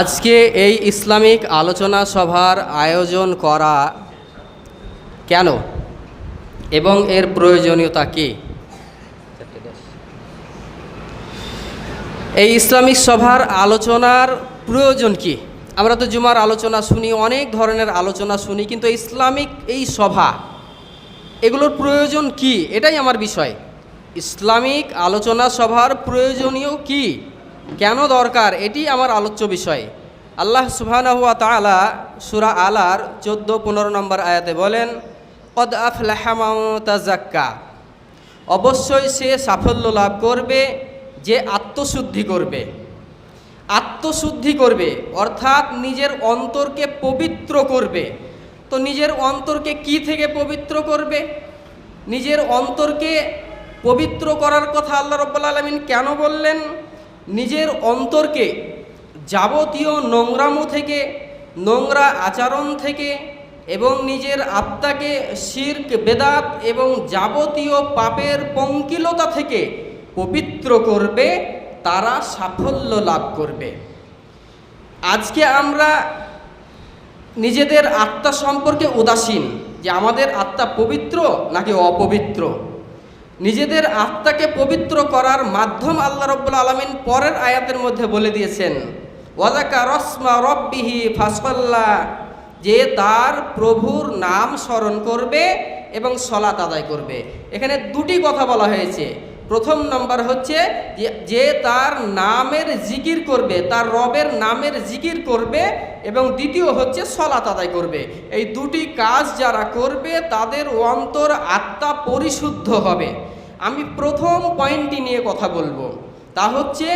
আজকে এই ইসলামিক আলোচনা সভার আয়োজন করা কেন? এবং এর প্রয়োজনীয়তা কী? এই ইসলামিক সভার আলোচনার প্রয়োজন কি? আমরা তো জুমার আলোচনা শুনি, অনেক ধরনের আলোচনা শুনি, কিন্তু ইসলামিক এই সভা, এগুলোর প্রয়োজন কি? এটাই আমার বিষয়। ইসলামিক আলোচনা সভার প্রয়োজনীয় কি? কেন দরকার? এটি আমার আলোচ্য বিষয়। আল্লাহ সুবহানাহুয়া তাআলা সূরা আলার চোদ্দ, পনেরো নম্বর আয়াতে বলেন, কদ আফলাহা মান তাজাক্কা অবশ্যই সে সাফল্য লাভ করবে, যে আত্মশুদ্ধি করবে। আত্মশুদ্ধি করবে, অর্থাৎ নিজের অন্তরকে পবিত্র করবে। তো নিজের অন্তরকে কি থেকে পবিত্র করবে? নিজের অন্তরকে পবিত্র করার কথা আল্লাহ রব্বুল আলমিন কেন বললেন? নিজের অন্তরকে যাবতীয় নোংরামো থেকে, নোংরা আচরণ থেকে এবং নিজের আত্মাকে শির্ক, বেদাত এবং যাবতীয় পাপের পঙ্কিলতা থেকে পবিত্র করবে, তারা সাফল্য লাভ করবে। আজকে আমরা নিজেদের আত্মা সম্পর্কে উদাসীন, যে আমাদের আত্মা পবিত্র নাকি অপবিত্র? নিজেদের আত্মাকে পবিত্র করার মাধ্যম আল্লাহ রব্বুল আলমিন পরের আয়াতের মধ্যে বলে দিয়েছেন, ওয়াজাকা রসমা রব্বিহি ফাসল্লা যে তার প্রভুর নাম স্মরণ করবে এবং সলাত আদায় করবে। এখানে দুটি কথা বলা হয়েছে। প্রথম নম্বর হচ্ছে যে তার নামের জিকির করবে, তার রবের নামের জিকির করবে এবং দ্বিতীয় হচ্ছে সলাত আদায় করবে। এই দুটি কাজ যারা করবে, তাদের অন্তর আত্মা পরিশুদ্ধ হবে। আমি প্রথম পয়েন্টটি নিয়ে কথা বলব। তা হচ্ছে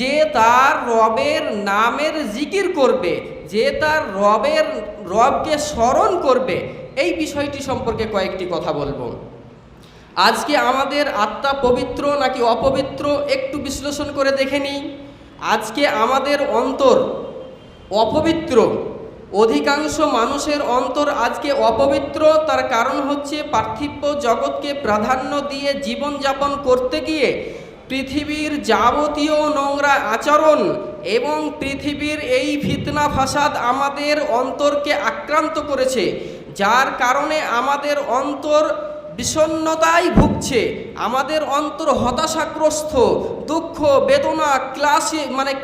যে তার রবের নামের জিকির করবে, যে তার রবের, রবকে স্মরণ করবে, এই বিষয়টি সম্পর্কে কয়েকটি কথা বলব। আজকে আমাদের আত্মা পবিত্র নাকি অপবিত্র একটু বিশ্লেষণ করে দেখে নিই। আজকে আমাদের অন্তর অপবিত্র। অধিকাংশ মানুষের অন্তর আজকে অপবিত্র, তার কারণ হচ্ছে পার্থিব্য জগৎকে প্রাধান্য দিয়ে জীবনযাপন করতে গিয়ে পৃথিবীর যাবতীয় নোংরা আচরণ এবং পৃথিবীর এই ফিতনা ফাসাদ আমাদের অন্তরকে আক্রান্ত করেছে, যার কারণে আমাদের অন্তর বিষণ্নতায় ভুগছে। আমাদের অন্তর হতাশাগ্রস্ত, দুঃখ, বেদনা, ক্লাসে মানে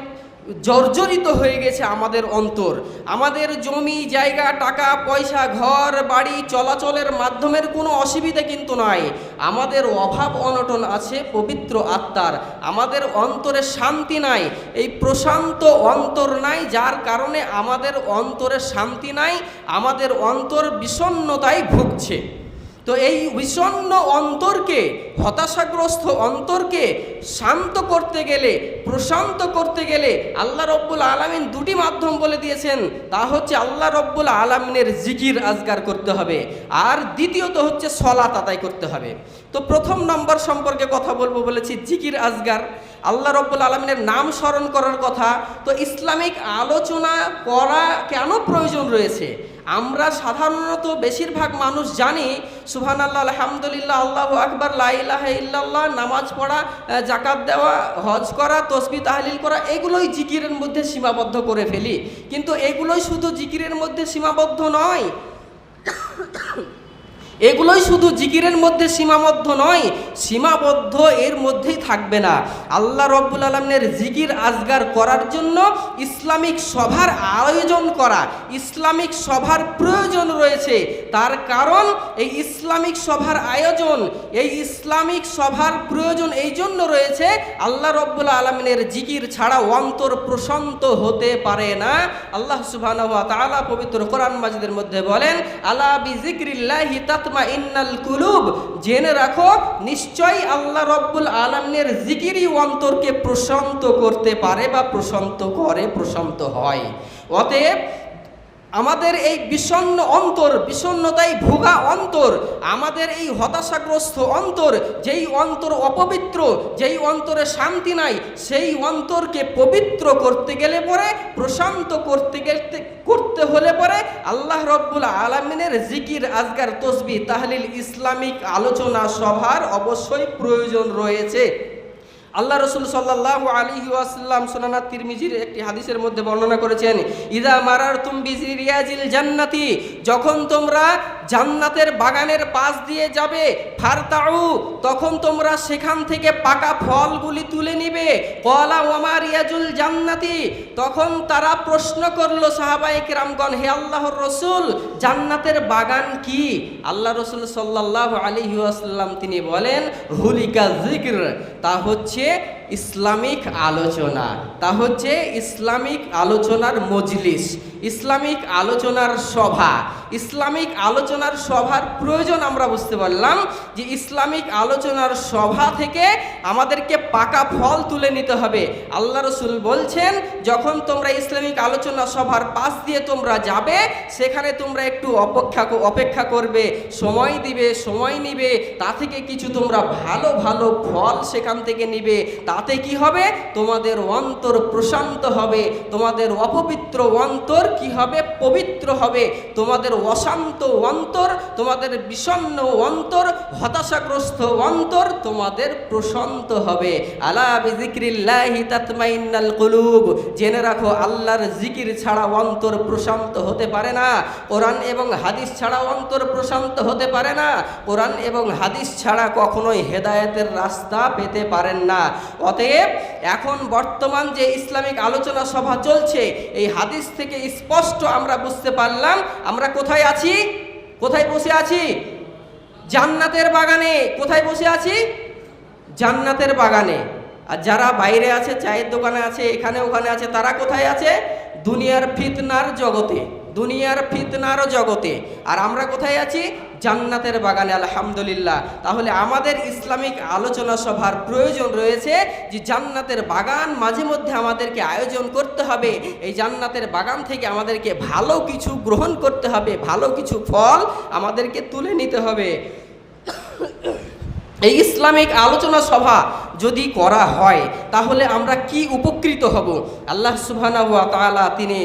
জর্জরিত হয়ে গেছে আমাদের অন্তর। আমাদের জমি, জায়গা, টাকা, পয়সা, ঘর, বাড়ি, চলাচলের মাধ্যমের কোনো অসুবিধা কিন্তু নয় আমাদের অভাব অনটন আছে, পবিত্র আত্মার। আমাদের অন্তরে শান্তি নাই। এই প্রশান্ত অন্তর নাই, যার কারণে আমাদের অন্তরে শান্তি নাই। আমাদের অন্তর বিষণ্নতায় ভুগছে। তো এই বিষণ্ন অন্তরকে, হতাশাগ্রস্ত অন্তরকে শান্ত করতে গেলে, প্রশান্ত করতে গেলে আল্লাহ রব্বুল আলমিন দুটি মাধ্যম বলে দিয়েছেন। তা হচ্ছে আল্লাহ রব্বুল আলমিনের জিকির আজগার করতে হবে আর দ্বিতীয়ত হচ্ছে সলাত আদায় করতে হবে। তো প্রথম নম্বর সম্পর্কে কথা বলব বলেছি, জিকির আজগার। আল্লাহ রব্বুল আলমিনের নাম স্মরণ করার কথা। তো ইসলামিক আলোচনা করা কেন প্রয়োজন রয়েছে? আমরা সাধারণত বেশিরভাগ মানুষ জানি সুহান আল্লাহ আলহামদুলিল্লাহ, আল্লাহ আকবর লাইলাহ ইল্লাল্লাহ, নামাজ পড়া জাকাত দেওয়া, হজ করা, তসবি তাহলিল করা, এগুলোই জিকিরের মধ্যে সীমাবদ্ধ করে ফেলি। কিন্তু এগুলোই শুধু জিকিরের মধ্যে সীমাবদ্ধ নয়। এগুলোই শুধু জিকিরের মধ্যে সীমাবদ্ধ নয়, সীমাবদ্ধ এর মধ্যেই থাকবে না। আল্লাহ রব্বুল আলমের জিকির আজগার করার জন্য ইসলামিক সভার আয়োজন করা, ইসলামিক সভার প্রয়োজন রয়েছে। তার কারণ এই ইসলামিক সভার আয়োজন, এই ইসলামিক সভার প্রয়োজন এই জন্য রয়েছে, আল্লাহ রব্বুল আলমিনের জিকির ছাড়া অন্তর প্রশান্ত হতে পারে না। আল্লাহ সুবাহ পবিত্র কোরআন মাজিদের মধ্যে বলেন আল্লাহ বি জিক্রিল্লাহি তাতমা ইন্নাল কুলুব। জেনে রাখো, নিশ্চয়ই আল্লাহ রব্বুল আলমের জিকিরই অন্তরকে প্রশান্ত করতে পারে বা প্রশান্ত করে, প্রশান্ত হয়। অতএব আমাদের এই বিষণ্ন অন্তর, বিষণ্নতায় ভোগা অন্তর, আমাদের এই হতাশাগ্রস্ত অন্তর, যেই অন্তর অপবিত্র, যেই অন্তরে শান্তি নাই, সেই অন্তরকে পবিত্র করতে গেলে পরে, প্রশান্ত করতে গেলে, করতে হলে পরে আল্লাহ রব্বুল আলমিনের জিকির, আজগার, তসবি, তাহলিল ইসলামিক আলোচনা সভার অবশ্যই প্রয়োজন রয়েছে। আল্লাহ রসুল সাল্লাহ আলী ওয়াসাল্লাম সোনানা তিরমিজির একটি হাদিসের মধ্যে বর্ণনা করেছেন, ইদা মারার বিজি রিয়াজিল জান্নাতি যখন তোমরা জান্নাতের বাগানের পাশ দিয়ে যাবে, ফারতাউ, তখন তোমরা সেখান থেকে পাকা ফলগুলি তুলে নিবে। কলা ওমার ইয়াজুল জান্নাতি, তখন তারা প্রশ্ন করল সাহাবাই কিরামগণ, হে আল্লাহর রসুল, জান্নাতের বাগান কি? আল্লাহ রসুল সাল্লাহ আলী ওয়াসাল্লাম তিনি বলেন, হুলিকা জিক্র তা হচ্ছে ইসলামিক আলোচনা। তা হচ্ছে ইসলামিক আলোচনার মজলিস, ইসলামিক আলোচনার সভা। ইসলামিক আলোচনার সভার প্রয়োজন আমরা বুঝতে পারলাম যে ইসলামিক আলোচনার সভা থেকে আমাদেরকে পাকা ফল তুলে নিতে হবে। আল্লাহ রসুল বলছেন, যখন তোমরা ইসলামিক আলোচনা সভার পাশ দিয়ে তোমরা যাবে, সেখানে তোমরা একটু অপেক্ষা অপেক্ষা করবে, সময় দিবে, সময় নিবে, তা থেকে কিছু তোমরা ভালো ভালো ফল সেখান থেকে নিবে তাতে কি হবে? তোমাদের অন্তর প্রশান্ত হবে। তোমাদের অপবিত্র অন্তর কি হবে? পবিত্র হবে। তোমাদের অশান্ত অন্তর, তোমাদের বিষণ্ন অন্তর, হতাশাগ্রস্ত অন্তর তোমাদের প্রশান্ত হবে। আলা বিজিক্রিল্লাহি তাতমাইন্নাল কুলুব। জেনে রাখো, আল্লাহর জিকির ছাড়া অন্তর প্রশান্ত হতে পারে না। কোরআন এবং হাদিস ছাড়া অন্তর প্রশান্ত হতে পারে না। কোরআন এবং হাদিস ছাড়া কখনোই হেদায়েতের রাস্তা পেতে পারেন না। অতএব এখন বর্তমান যে ইসলামিক আলোচনা সভা চলছে, এই হাদিস থেকে স্পষ্ট আমরা বুঝতে পারলাম। আমরা কোথায় আছি? কোথায় বসে আছি? জান্নাতের বাগানে। কোথায় বসে আছি? জান্নাতের বাগানে। আর যারা বাইরে আছে, চায়ের দোকানে আছে, এখানে ওখানে আছে, তারা কোথায় আছে? দুনিয়ার ফিতনার জগতে। দুনিয়ার ফিতনার জগতে। আর আমরা কোথায় আছি? জান্নাতের বাগানে, আলহামদুলিল্লাহ। তাহলে আমাদের ইসলামিক আলোচনা সভার প্রয়োজন রয়েছে যে জান্নাতের বাগান মাঝে মধ্যে আমাদেরকে আয়োজন করতে হবে। এই জান্নাতের বাগান থেকে আমাদেরকে ভালো কিছু গ্রহণ করতে হবে, ভালো কিছু ফল আমাদেরকে তুলে নিতে হবে। এই ইসলামিক আলোচনা সভা যদি করা হয়, তাহলে আমরা কি উপকৃত হব? আল্লাহ সুবহানা ওয়া তাআলা তিনি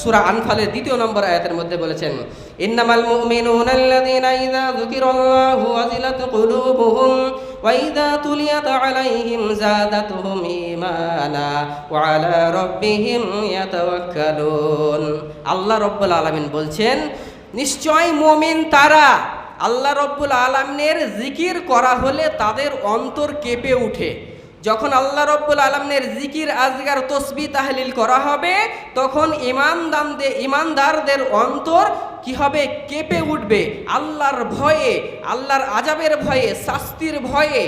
সূরা আনফালের দ্বিতীয় নম্বর আয়াতের মধ্যে বলেছেন মুমিনুনা আল্লাযীনা ইযা যুকিরাল্লাহু ওয়াজিলাত কুলুবুহুম ওয়া ইযা তুলিয়াত আলাইহিম যাদাতুহুম ঈমানা ওয়া আলা রাব্বিহিম ইয়াতাওয়াক্কালুন। আল্লাহ রাব্বুল আলামিন বলছেন, নিশ্চয় মুমিন তারা আল্লাহ রব্বুল আলমিনের জিকির করা হলে তাদের অন্তর কেঁপে উঠে। যখন আল্লাহ রব্বুল আলমের জিকির, আজগার, তসবি তাহলিল করা হবে, তখন ইমানদানদে ইমানদারদের অন্তর কি হবে? কেঁপে উঠবে। আল্লাহর ভয়ে, আল্লাহর আজাবের ভয়ে, শাস্তির ভয়ে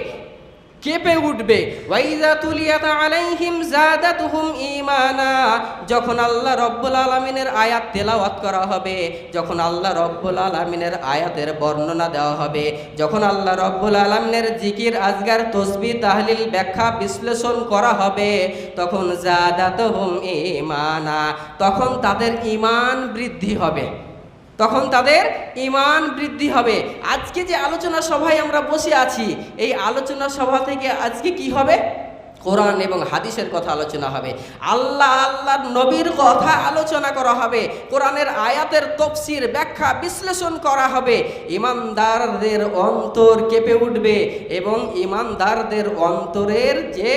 কেঁপে উঠবে। যখন আল্লাহ রব্বুল আলামিনের আয়াত তেলাওয়াত করা হবে, যখন আল্লাহ রব্বুল আলামিনের আয়াতের বর্ণনা দেওয়া হবে, যখন আল্লাহ রব্বুল আলামিনের জিকির, আজগার, তসবি, তাহলিল ব্যাখ্যা বিশ্লেষণ করা হবে, তখন জাদাতুহুম ঈমানা। তখন তাদের ঈমান বৃদ্ধি হবে। তখন তাদের ইমান বৃদ্ধি হবে। আজকে যে আলোচনা সভায় আমরা বসে আছি, এই আলোচনা সভা থেকে আজকে কি হবে? কোরআন এবং হাদিসের কথা আলোচনা হবে। আল্লাহ আল্লাহর নবীর কথা আলোচনা করা হবে। কোরআনের আয়াতের তফসির ব্যাখ্যা বিশ্লেষণ করা হবে। ইমানদারদের অন্তর কেঁপে উঠবে এবং ইমানদারদের অন্তরের যে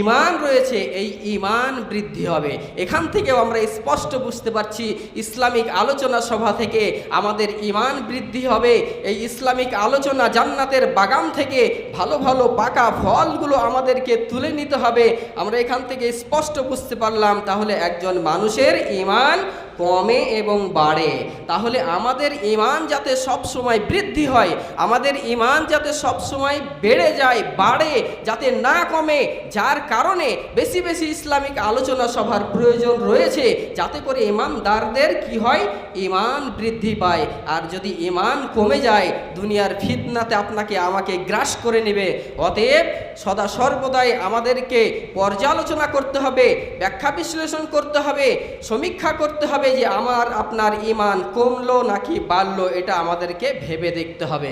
ইমান রয়েছে, এই ইমান বৃদ্ধি হবে। এখান থেকেও আমরা স্পষ্ট বুঝতে পারছি, ইসলামিক আলোচনা সভা থেকে আমাদের ইমান বৃদ্ধি হবে। এই ইসলামিক আলোচনা জান্নাতের বাগান থেকে ভালো ভালো পাকা ফলগুলো আমাদেরকে তুলে নিতে হবে। আমরা এখান থেকে স্পষ্ট বুঝতে পারলাম তাহলে একজন মানুষের ইমান কমে এবং বাড়ে। তাহলে আমাদের ইমান যাতে সব সময় বৃদ্ধি হয়, আমাদের ইমান যাতে সব সময় বেড়ে যায়, বাড়ে, যাতে না কমে, যার কারণে বেশি বেশি ইসলামিক আলোচনা সভার প্রয়োজন রয়েছে, যাতে করে ইমানদারদের কি হয়? ইমান বৃদ্ধি পায়। আর যদি ইমান কমে যায়, দুনিয়ার ফিতনাতে আপনাকে আমাকে গ্রাস করে নেবে। অতএব সদা সর্বদাই আমাদেরকে পর্যালোচনা করতে হবে, ব্যাখ্যা বিশ্লেষণ করতে হবে, সমীক্ষা করতে হবে যে আমার আপনার ইমান কমলো নাকি বাড়লো, এটা আমাদেরকে ভেবে দেখতে হবে।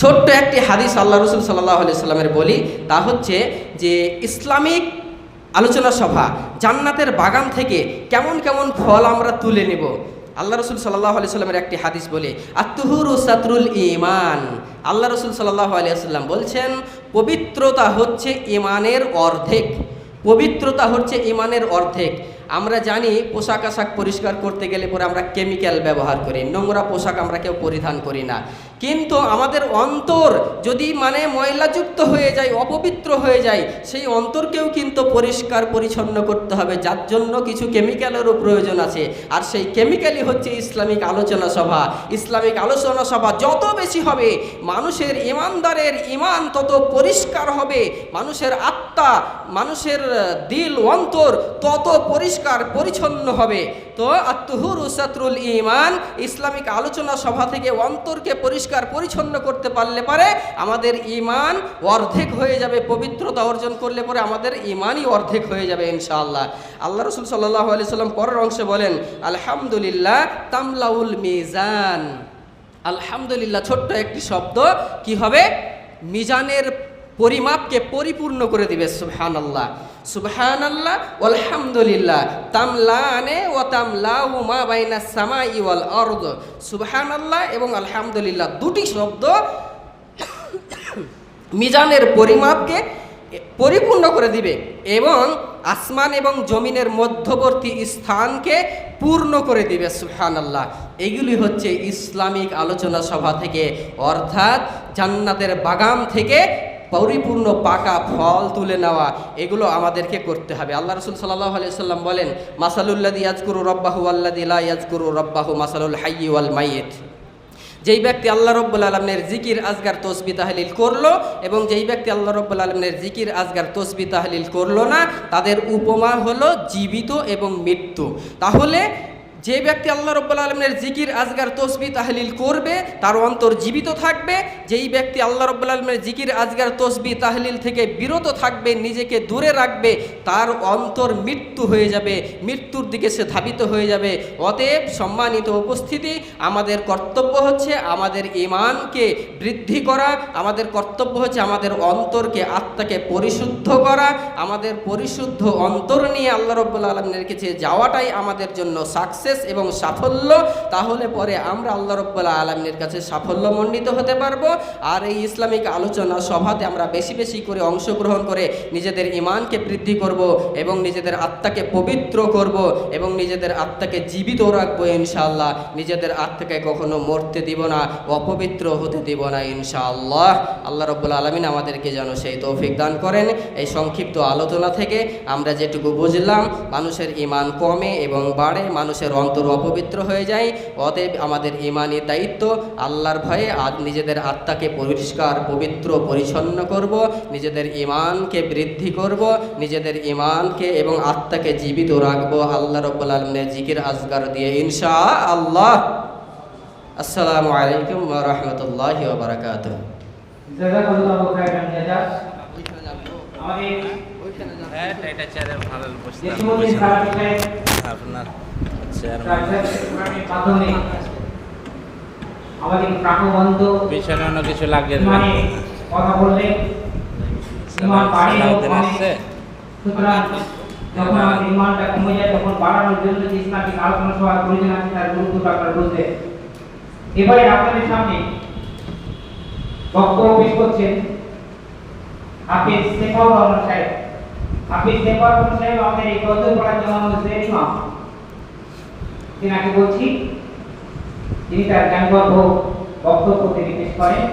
ছোট্ট একটি হাদিস আল্লাহ রসুল সাল্লাহ আলি সাল্লামের বলি, তা হচ্ছে যে ইসলামিক আলোচনা সভা জান্নাতের বাগান থেকে কেমন কেমন ফল আমরা তুলে নেব। আল্লাহ রসুল সাল্লাহ আলি সাল্লামের একটি হাদিস বলে আত্মহুর সাতরুল ইমান আল্লাহ রসুল সাল্লাহ আলিয়া সাল্লাম বলছেন, পবিত্রতা হচ্ছে ইমানের অর্ধেক। পবিত্রতা হচ্ছে ইমানের অর্ধেক। আমরা জানি পোশাক আশাক পরিষ্কার করতে গেলে পরে আমরা কেমিক্যাল ব্যবহার করি। নোংরা পোশাক আমরা কেউ পরিধান করি না। কিন্তু আমাদের অন্তর যদি মানে ময়লাযুক্ত হয়ে যায়, অপবিত্র হয়ে যায়, সেই অন্তরকেও কিন্তু পরিষ্কার পরিচ্ছন্ন করতে হবে। যার জন্য কিছু কেমিক্যালেরও প্রয়োজন আছে। আর সেই কেমিক্যালই হচ্ছে ইসলামিক আলোচনা সভা। ইসলামিক আলোচনা সভা যত বেশি হবে, মানুষের ইমানদারের ইমান তত পরিষ্কার হবে। মানুষের আত্মা, মানুষের দিল, অন্তর তত পরিষ্কার, পরিচ্ছন্ন হবে। তো আত্মহুর সাতরুল ইমান ইসলামিক আলোচনা সভা থেকে অন্তরকে পরিষ্কার পরিচ্ছন্ন করতে পারলে পারে, আমাদের ইমান অর্ধেক হয়ে যাবে, পবিত্রতা অর্জন করলে পরে আমাদের ইমানই অর্ধেক হয়ে যাবে ইনশাআল্লাহ। আল্লাহ রসুল সাল্লাহ আলি সাল্লাম পরের অংশে বলেন, আলহামদুলিল্লাহ তামলাউল মিজান। আলহামদুলিল্লাহ, ছোট্ট একটি শব্দ, কি হবে? মিজানের পরিমাপকে পরিপূর্ণ করে দিবে সুবহান আল্লাহ সুবহান আল্লাহ আলহামদুলিল্লাহ তামলানে ও তামলাউ মা বাইনা সামাই ওয়াল অর্দ সুবহান আল্লাহ এবং আলহামদুলিল্লাহ দুটি শব্দ মিজানের পরিমাপকে পরিপূর্ণ করে দিবে এবং আসমান এবং জমিনের মধ্যবর্তী স্থানকে পূর্ণ করে দিবে সুহান আল্লাহ এগুলি হচ্ছে ইসলামিক আলোচনা সভা থেকে, অর্থাৎ জান্নাতের বাগান থেকে পরিপূর্ণ পাকা ফল তুলে নেওয়া, এগুলো আমাদেরকে করতে হবে। আল্লাহ রসুল সাল্লাহ আলিয়া সাল্লাম বলেন মাসালুল্লাদি ইয়াজকুরু রব্বাহু আল্লাদি লা ইয়াজকুরু রব্বাহু মাসালুল হাইয়ি ওয়াল মাইয়িত। যেই ব্যক্তি আল্লাহ রব্বুল আলমের জিকির, আজগার, তসবি, তাহলিল করল এবং যেই ব্যক্তি আল্লাহ রব্বুল আলমের জিকির, আজগার, তসবি, তাহলিল করল না, তাদের উপমা হলো জীবিত এবং মৃত্যু। তাহলে যে ব্যক্তি আল্লাহ রব্বুল আলমের জিকির, আজগার, তসবি, তাহলিল করবে, তার অন্তর জীবিত থাকবে। যেই ব্যক্তি আল্লাহ রব্বুল আলমের জিকির, আজগার, তসবি, তাহলিল থেকে বিরত থাকবে, নিজেকে দূরে রাখবে, তার অন্তর মৃত্যু হয়ে যাবে, মৃত্যুর দিকে সে ধাবিত হয়ে যাবে। অতএব সম্মানিত উপস্থিতি, আমাদের কর্তব্য হচ্ছে আমাদের ইমানকে বৃদ্ধি করা, আমাদের কর্তব্য হচ্ছে আমাদের অন্তরকে, আত্মাকে পরিশুদ্ধ করা, আমাদের পরিশুদ্ধ অন্তর নিয়ে আল্লাহ রব্বুল আলমের কাছে যাওয়াটাই আমাদের জন্য সাকসেস এবং সাফল্য, তাহলে পরে আমরা আল্লাহ রব্বুল্লাহ আলমের কাছে সাফল্যমণ্ডিত হতে পারব। আর এই ইসলামিক আলোচনা সভাতে আমরা বেশি বেশি করে অংশগ্রহণ করে নিজেদের ইমানকে বৃদ্ধি করব এবং নিজেদের আত্মাকে পবিত্র করব এবং নিজেদের আত্মাকে জীবিত রাখব ইনশাআল্লাহ। নিজেদের আত্মাকে কখনো মরতে দিব না, অপবিত্র হতে দিব না ইনশাআল্লাহ। আল্লাহ রব্বুল আলমিন আমাদেরকে যেন সেই তৌফিক দান করেন। এই সংক্ষিপ্ত আলোচনা থেকে আমরা যেটুকু বুঝলাম, মানুষের ইমান কমে এবং বাড়ে, মানুষের অন্তর অপবিত্র হয়ে যায় অতএব আমাদের ইমানি দায়িত্ব আল্লাহর ভয়ে আজ নিজেদের আত্মাকে পরিষ্কার পবিত্র পরিচ্ছন্ন করব নিজেদের ইমানকে বৃদ্ধি করব নিজেদের ইমানকে এবং আত্মাকে জীবিত রাখব আল্লাহ রব্বুল আলমের জিকির আজগার দিয়ে ইনশা আল্লাহ আসসালামু আলাইকুম রহমতুল্লাহ বারাকাত হ্যাঁ আপনার পিছনে অন্য কিছু লাগিয়ে দেবেন কথা আসছে। সুতরাং যখন আমাদের ইমানটা কমে যায় তখন বাড়ানোর জন্য যে ইসলামিক আলোচনা সভার প্রয়োজন আছে তার গুরুত্বটা আপনারা বুঝলেন এবারে আপনাদের সামনে বক্তব্য পেশ করছেন হাফিজ সেফাউর রহমান সাহেব। হাফিজ সেফাউর রহমান সাহেব আমাদের এই গজল পড়ার জন্য আমাদের ইমাম। তিনাকে বলছি তিনি তার জ্ঞানগর্ভ বক্তব্য তিনি পেশ করেন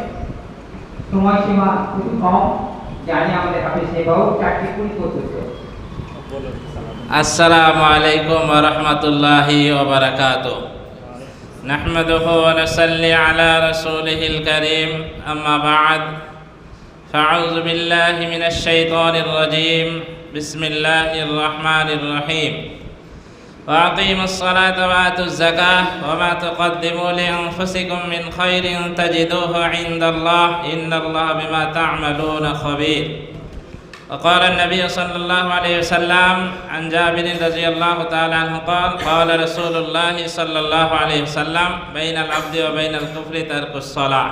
সময়সীমা খুবই কম জানি আমাদের হাফিজ সেফাউর চারটি কুড়ি পর্যন্ত আসসালামু আলাইকুম ওয়া রাহমাতুল্লাহি ওয়া বারাকাতুহু نحمده ونصلي على رسوله الكريم أما بعد فأعوذ بالله من الشيطان الرجيم بسم الله الرحمن الرحيم وأقيموا الصلاة وآتوا الزكاة وما تقدموا لأنفسكم من خير تجدوه عند الله إن الله بما تعملون خبير وقال النبي صلى الله عليه وسلم عن جابر رضي الله تعالى عنه قال قال رسول الله صلى الله عليه وسلم بين العبد وبين الكفر ترك الصلاة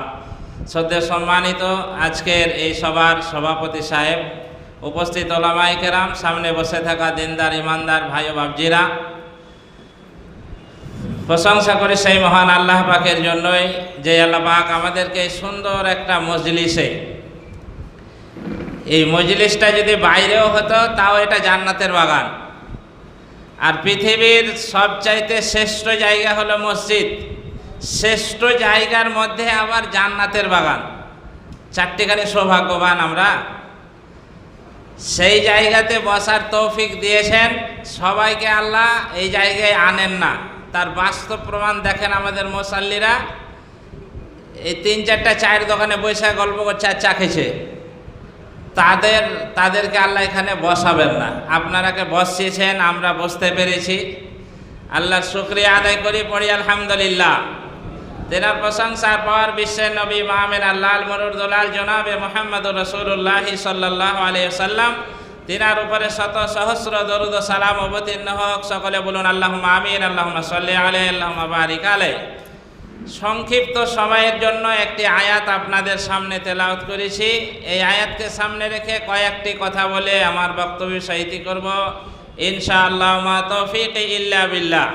শ্রদ্ধা সম্মানিত আজকের এই সভার সভাপতি সাহেব উপস্থিত ওলামাই কেরাম সামনে বসে থাকা দিনদার ইমানদার ভাই ও বাবজিরা প্রশংসা করি সেই মহান আল্লাহ পাকের জন্যই যে আল্লাহ পাক আমাদেরকে সুন্দর একটা মজলিসে, এই মজলিসটা যদি বাইরেও হতো, তাও এটা জান্নাতের বাগান। আর পৃথিবীর সবচাইতে শ্রেষ্ঠ জায়গা হলো মসজিদ। শ্রেষ্ঠ জায়গার মধ্যে আবার জান্নাতের বাগান। চারটিখানি সৌভাগ্যবান আমরা। সেই জায়গাতে বসার তৌফিক দিয়েছেন। সবাইকে আল্লাহ এই জায়গায় আনেন না। তার বাস্তব প্রমাণ দেখেন আমাদের মোসাল্লিরা। এই তিন চারটা চায়ের দোকানে বসে গল্প করছে আর চা খেয়েছে। তাদের, তাদেরকে আল্লাহ এখানে বসাবেন না। আপনারাকে বসিয়েছেন, আমরা বসতে পেরেছি। আল্লাহর শুক্রিয়া আদায় করি, পড়ি আলহামদুলিল্লাহ। তেনার প্রশংসার পাওয়ার বিশ্বের নবী মাহমেদ আল্লাহ মরুদুলাল জনাবে মোহাম্মদ রসুল্লাহি সাল্লাহ আলিয়া সাল্লাম তিনার উপরে শত সহস্র দরুদ সালাম অবতীর্ণ হোক, সকলে বলুন আল্লাহ আমিন আল্লাহ সাল্লি আলে আল্লাহ বারিক আলে সংক্ষিপ্ত সময়ের জন্য একটি আয়াত আপনাদের সামনে তেলাওত করেছি। এই আয়াতকে সামনে রেখে কয়েকটি কথা বলে আমার বক্তব্য সাহিত্য করব। ইনশাআল্লাহ, মা তৌফিক ইল্লা বিল্লাহ।